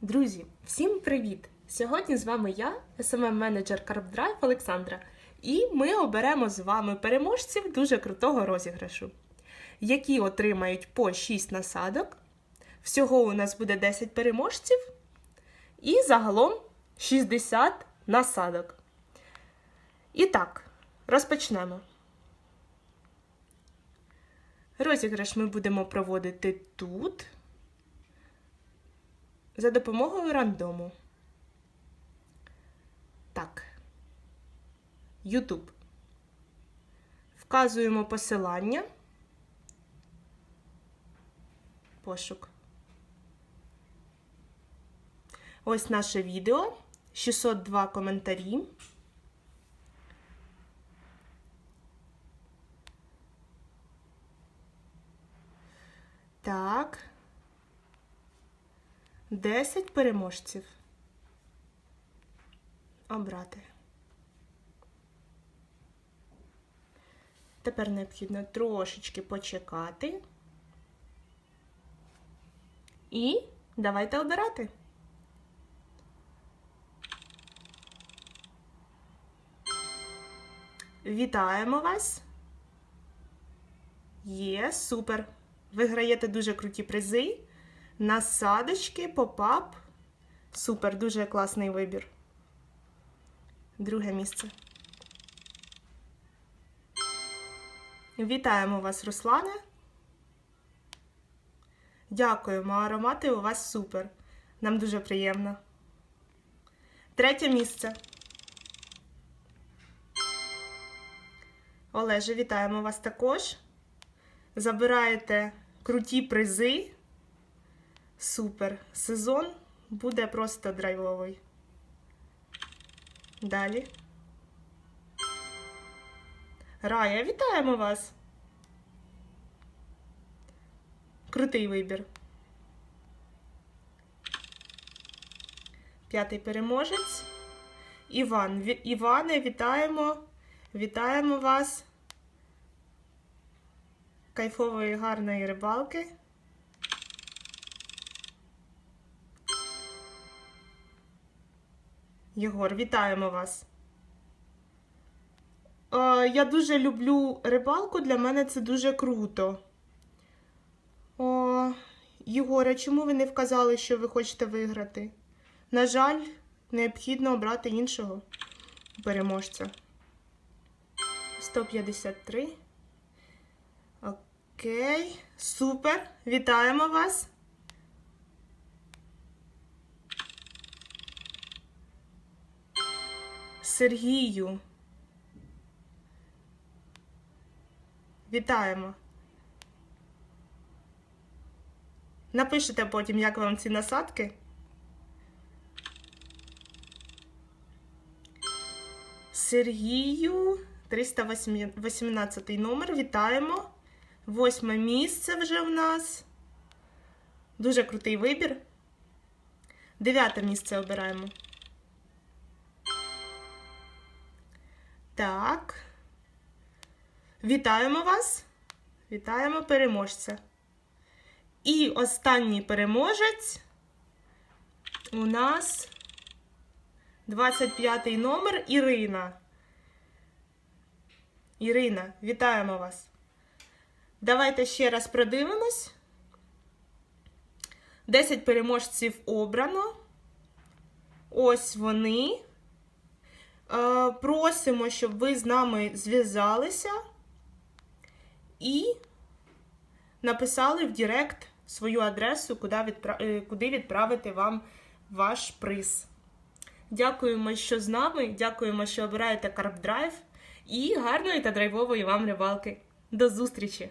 Друзі, всім привіт! Сьогодні з вами я, SMM-менеджер CarpDrive Олександра, і ми оберемо з вами переможців дуже крутого розіграшу, які отримають по 6 насадок. Всього у нас буде 10 переможців, і загалом 60 насадок. І так, розпочнемо. Розіграш ми будемо проводити тут за допомогою рандому. Так. YouTube. Вказуємо посилання. Пошук. Ось наше відео. 602 коментарі. Так. 10 переможців. Обрати. Тепер необхідно трошечки почекати. І давайте обирати. Вітаємо вас! Є, супер! Виграєте дуже круті призи. Насадочки, попап. Супер, дуже класний вибір. Друге місце. Вітаємо вас, Руслане. Дякуємо, аромати у вас супер. Нам дуже приємно. Третє місце. Олеже, вітаємо вас також. Забираєте круті призи. Супер. Сезон буде просто драйвовий. Далі. Рая, вітаємо вас. Крутий вибір. П'ятий переможець. Іван. Іване, вітаємо. Вітаємо вас. Кайфової гарної рибалки. Єгор, вітаємо вас. Е, я дуже люблю рибалку, для мене це дуже круто. О, Єгоре, чому ви не вказали, що ви хочете виграти? На жаль, необхідно обрати іншого переможця. 153. Окей, супер. Вітаємо вас. Сергію. Вітаємо. Напишите потім, як вам ці насадки. Сергію 318 номер. Вітаємо. Восьме місце вже в нас. Дуже крутий вибір. Дев'яте місце обираємо. Так. Вітаємо вас. Вітаємо переможця. І останній переможець у нас 25 номер Ірина. Ірина, вітаємо вас. Давайте ще раз продивимось. 10 переможців обрано. Ось вони. Е, Просимо, щоб ви з нами зв'язалися і написали в Директ свою адресу, куди, е, відправити вам ваш приз. Дякуємо, що з нами. Дякуємо, що обираєте CarpDrive. І гарної та драйвової вам рибалки. До зустрічі!